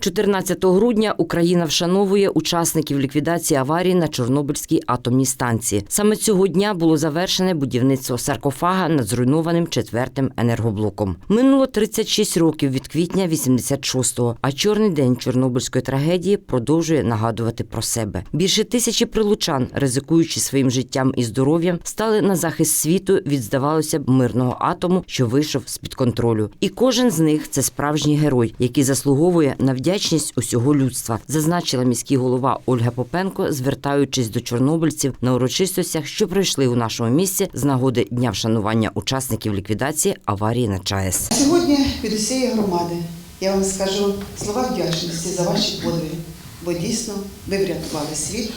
14 грудня Україна вшановує учасників ліквідації аварії на Чорнобильській атомній станції. Саме цього дня було завершене будівництво саркофага над зруйнованим четвертим енергоблоком. Минуло 36 років від квітня 86-го, а чорний день Чорнобильської трагедії продовжує нагадувати про себе. Більше тисячі прилучан, ризикуючи своїм життям і здоров'ям, стали на захист світу від здавалося б мирного атому, що вийшов з під контролю. І кожен з них це справжній герой, який заслуговує на вдячність усього людства, зазначила міський голова Ольга Попенко, звертаючись до чорнобильців на урочистостях, що пройшли у нашому місті з нагоди дня вшанування учасників ліквідації аварії на ЧАЕС. Сьогодні від усієї громади я вам скажу слова вдячності за ваші подвиги, бо дійсно ви врятували світ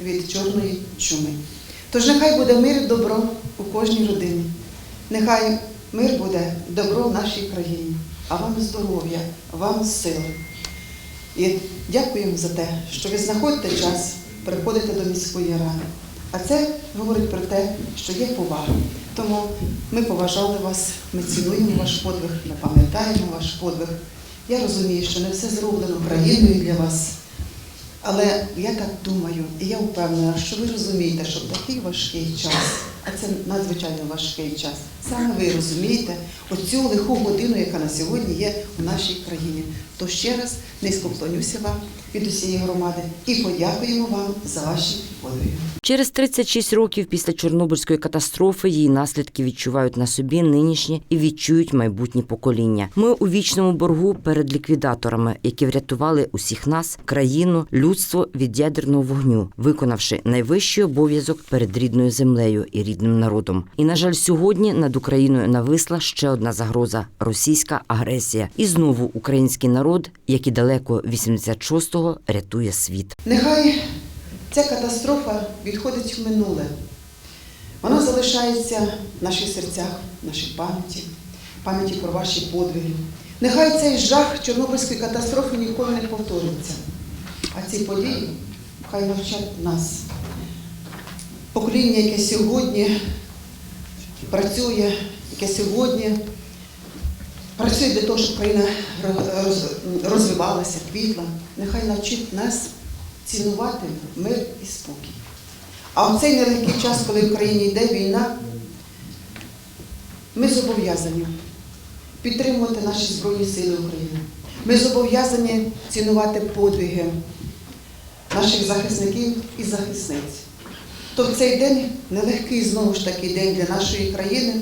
від чорної чуми. Тож нехай буде мир і добро у кожній родині. Нехай мир буде добро в нашій країні, а вам здоров'я, вам сили. І дякуємо за те, що ви знаходите час приходити до міської ради. А це говорить про те, що є повага. Тому ми поважали вас, ми цінуємо ваш подвиг, ми пам'ятаємо ваш подвиг. Я розумію, що не все зроблено країною для вас. Але я так думаю, і я впевнена, що ви розумієте, що в такий важкий час, а це надзвичайно важкий час, саме ви розумієте оцю лиху годину, яка на сьогодні є у нашій країні. То ще раз низько вклонюся вам від усієї громади і подякуємо вам за ваші подвиги. Через 36 років після Чорнобильської катастрофи її наслідки відчувають на собі нинішні і відчують майбутні покоління. Ми у вічному боргу перед ліквідаторами, які врятували усіх нас, країну, людство від ядерного вогню, виконавши найвищий обов'язок перед рідною землею і рідним народом. І на жаль, сьогодні над Україною нависла ще одна загроза російська агресія. І знову український народ, як і далеко 86-го, рятує світ. Нехай ця катастрофа відходить в минуле. Вона залишається в наших серцях, в нашій пам'яті, пам'яті про ваші подвиги. Нехай цей жах Чорнобильської катастрофи ніколи не повториться. А ці події хай навчать нас. Покоління, яке сьогодні працює, яке сьогодні працює для того, щоб країна розвивалася, квітла, нехай навчить нас цінувати мир і спокій. А в цей нелегкий час, коли в країні йде війна, ми зобов'язані підтримувати наші Збройні Сили України. Ми зобов'язані цінувати подвиги наших захисників і захисниць. То в цей день, нелегкий знову ж таки день для нашої країни,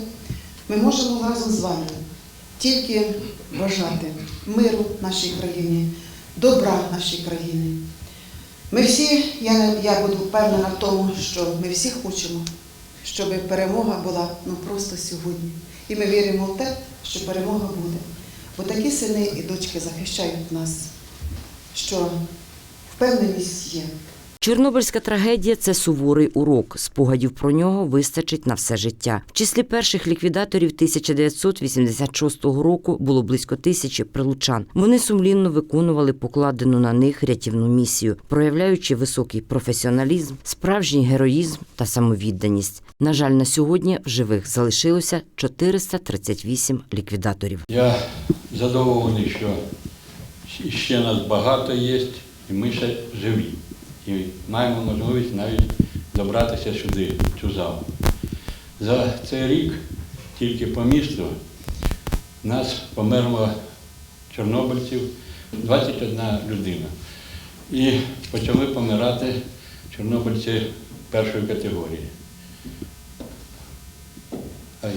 ми можемо разом з вами тільки бажати миру нашій країні, добра нашій країні. Ми всі, я, я буду впевнена в тому, що ми всі хочемо, щоб перемога була ну, просто сьогодні. І ми віримо в те, що перемога буде. Бо такі сини і дочки захищають нас, що впевненість є. Чорнобильська трагедія це суворий урок. Спогадів про нього вистачить на все життя. В числі перших ліквідаторів 1986 року було близько тисячі прилучан. Вони сумлінно виконували покладену на них рятівну місію, проявляючи високий професіоналізм, справжній героїзм та самовідданість. На жаль, на сьогодні в живих залишилося 438 ліквідаторів. Я задоволений, що ще нас багато є, і ми ще живі. І маємо можливість навіть добратися сюди, в цю залу. За цей рік тільки по місту нас померло чорнобильців 21 людина. І почали помирати чорнобильці першої категорії.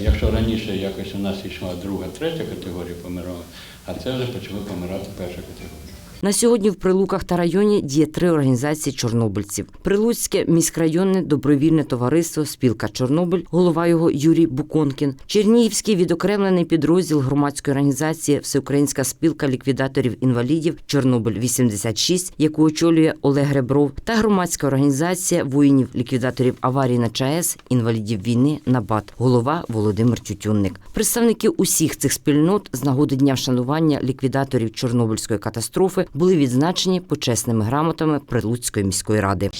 Якщо раніше якось у нас йшла друга, третя категорія помирала, а це вже почали помирати перша категорія. На сьогодні в Прилуках та районі діє три організації чорнобильців: Прилуцьке міськрайонне добровільне товариство Спілка Чорнобиль, голова його Юрій Буконкін, Чернігівський відокремлений підрозділ громадської організації Всеукраїнська спілка ліквідаторів інвалідів Чорнобиль 86 яку очолює Олег Ребров, та громадська організація воїнів ліквідаторів аварії на ЧАЕС, інвалідів війни НАБАТ, голова Володимир Тютюнник. Представники усіх цих спільнот з нагоди дня вшанування ліквідаторів Чорнобильської катастрофи були відзначені почесними грамотами Прилуцької міської ради.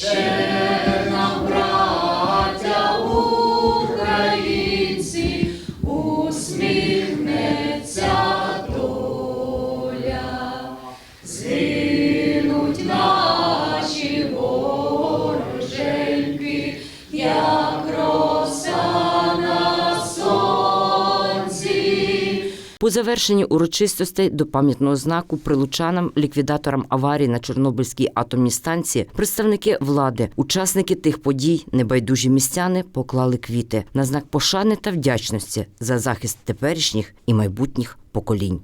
По завершенні урочистостей до пам'ятного знаку прилучанам, ліквідаторам аварії на Чорнобильській атомній станції, представники влади, учасники тих подій, небайдужі містяни поклали квіти на знак пошани та вдячності за захист теперішніх і майбутніх поколінь.